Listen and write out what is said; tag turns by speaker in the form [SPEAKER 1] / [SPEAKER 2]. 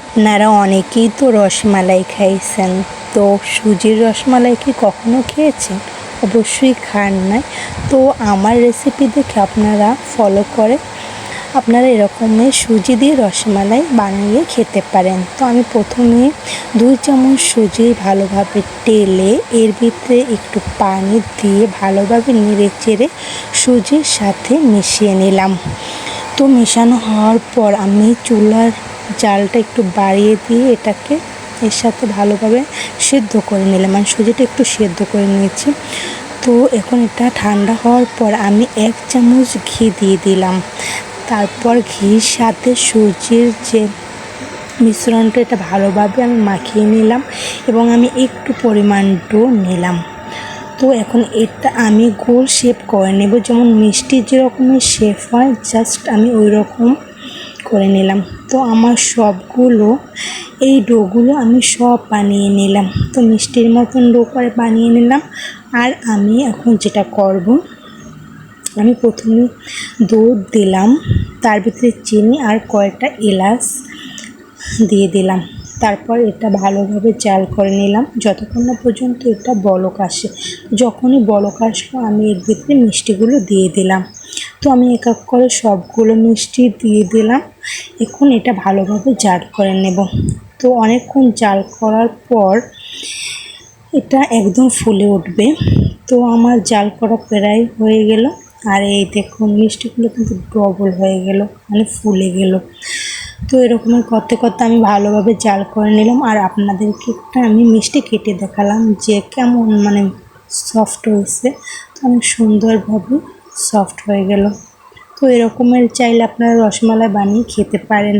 [SPEAKER 1] আপনারা অনেকেই তো রসমালাই খাইছেন। তো সুজির রসমালাই কি কখনো খেয়েছেন? অবশ্যই খান নাই। তো আমার রেসিপি দেখে আপনারা ফলো করে আপনারা এরকমই সুজি দিয়ে রসমালাই বানিয়ে খেতে পারেন। তো আমি প্রথমে দুই চামচ সুজি ভালোভাবে টেলে এর ভিতরে একটু পানি দিয়ে ভালোভাবে নেড়ে চেড়ে সুজির সাথে মিশিয়ে নিলাম। তো মেশানো হওয়ার পর আমি চুলার জালটা একটু বাড়িয়ে দিয়ে এটাকে এর সাথে ভালোভাবে সেদ্ধ করে নিলাম। মানে সুজিটা একটু সেদ্ধ করে নিয়েছি। তো এখন এটা ঠান্ডা হওয়ার পর আমি এক চামচ ঘি দিয়ে দিলাম। তারপর ঘির সাথে সুজির যে মিশ্রণটা, এটা ভালোভাবে আমি মাখিয়ে নিলাম এবং আমি একটু পরিমাণ ডো নিলাম। তো এখন এটা আমি গোল শেপ করে নেব। যেমন মিষ্টি যেরকমের শেপ হয় জাস্ট আমি ওই রকম করে নিলাম। তো আমার সবগুলো, এই ডোগুলো আমি সব বানিয়ে নিলাম। তো মিষ্টির মতন ডো করে বানিয়ে নিলাম। আর আমি এখন যেটা করব, আমি প্রথমে দুধ দিলাম, তার ভিতরে চিনি আর কয়েকটা এলাচ দিয়ে দিলাম। তারপর এটা ভালোভাবে জাল করে নিলাম। যতক্ষণ না পর্যন্ত এটা বলক আসে, যখনই বলক আসলো আমি এর ভিতরে মিষ্টিগুলো দিয়ে দিলাম। তো আমি এক এক করে সবগুলো মিষ্টি দিয়ে দিলাম। এখন এটা ভালোভাবে জাল করে নেব। তো অনেকক্ষণ জাল করার পর এটা একদম ফুলে উঠবে। তো আমার জাল করা প্রায় হয়ে গেল। আর এই দেখুন, মিষ্টিগুলো কিন্তু ডবল হয়ে গেল মানে ফুলে গেল। তো এরকমের করতে করতে আমি ভালোভাবে জাল করে নিলাম আর আপনাদেরকে একটা আমি মিষ্টি কেটে দেখালাম যে কেমন মানে সফট হয়েছে। তো অনেক সুন্দরভাবে সফট হয়ে গেল। তো এরকমের চাইলে আপনারা রসমালাই বানিয়ে খেতে পারেন।